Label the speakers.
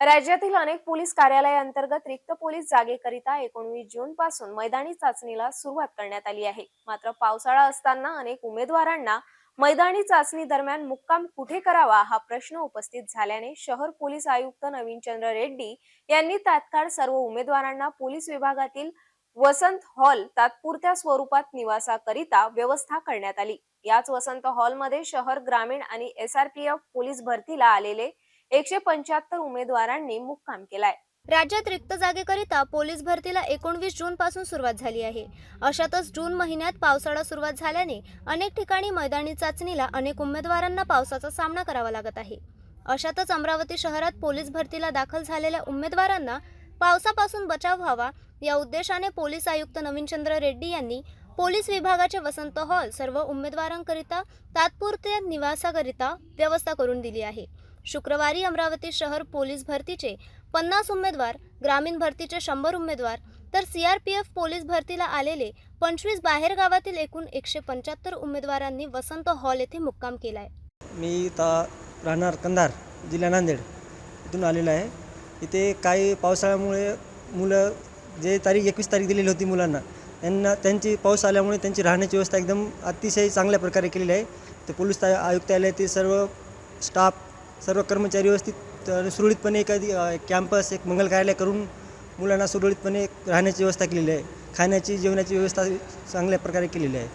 Speaker 1: राज्यातील अनेक पोलीस कार्यालयांतर्गत रिक्त पोलीस जागेकरिता एकोणवीस जून पासून मैदानी चाचणीला सुरुवात करण्यात आली आहे. मात्र पावसाळा असताना अनेक उमेदवारांना मैदानी चाचणी दरम्यान मुक्काम कुठे करावा हा प्रश्न उपस्थित झाल्याने शहर पोलीस आयुक्त नवीनचंद्र रेड्डी यांनी तात्काळ सर्व उमेदवारांना पोलीस विभागातील वसंत हॉल तात्पुरत्या स्वरूपात निवासाकरिता व्यवस्था करण्यात आली. याच वसंत हॉलमध्ये शहर ग्रामीण आणि एसआरपीएफ पोलीस भरतीला आलेले एकशे पंच्याहत्तर उमेदवारांनी मुक्काम केलाय.
Speaker 2: राज्यात रिक्त जागेकरिता पोलीस भरतीला एकोणवीस जून पासून सुरुवात झाली आहे. अशातच जून महिन्यात पावसाळा सुरुवात झाल्याने अनेक ठिकाणी मैदानी चाचणीला अनेक उमेदवारांना पावसाचा सामना करावा लागत आहे. अशातच अमरावती शहरात पोलीस भरतीला दाखल झालेल्या उमेदवारांना पावसापासून बचाव व्हावा या उद्देशाने पोलीस आयुक्त नवीनचंद्र रेड्डी यांनी पोलीस विभागाचे वसंत हॉल सर्व उमेदवारांकरिता तात्पुरत्या निवासाकरिता व्यवस्था करून दिली आहे. शुक्रवारी अमरावती शहर पोलीस भरतीचे पन्नास उमेदवार ग्रामीण भरतीचे शंभर उमेदवार तर C R P F police भरतीला आलेले पंचवीस बाहेर गावातील एकूण एकशे पंच्याहत्तर उमेदवारांनी वसंत हॉल येथे मुक्काम केला आहे
Speaker 3: मी इथं राहणार कंधार जिल्हा नांदेड इथून आलेलो आहे. इथे काही पावसाळ्यामुळे मुलं जे तारीख एकवीस तारीख दिलेली होती मुलांना त्यांना त्यांची पाऊस आल्यामुळे त्यांची राहण्याची व्यवस्था एकदम अतिशय चांगल्या प्रकारे केलेली आहे. ते पोलीस आयुक्तालय ते सर्व स्टाफ सर्व कर्मचारी व्यवस्थित सुरळीतपणे एखादी कॅम्पस एक मंगल कार्यालय करून मुलांना सुरळीतपणे राहण्याची व्यवस्था केलेली आहे. खाण्याची जेवणाची व्यवस्था चांगल्या प्रकारे केलेली आहे.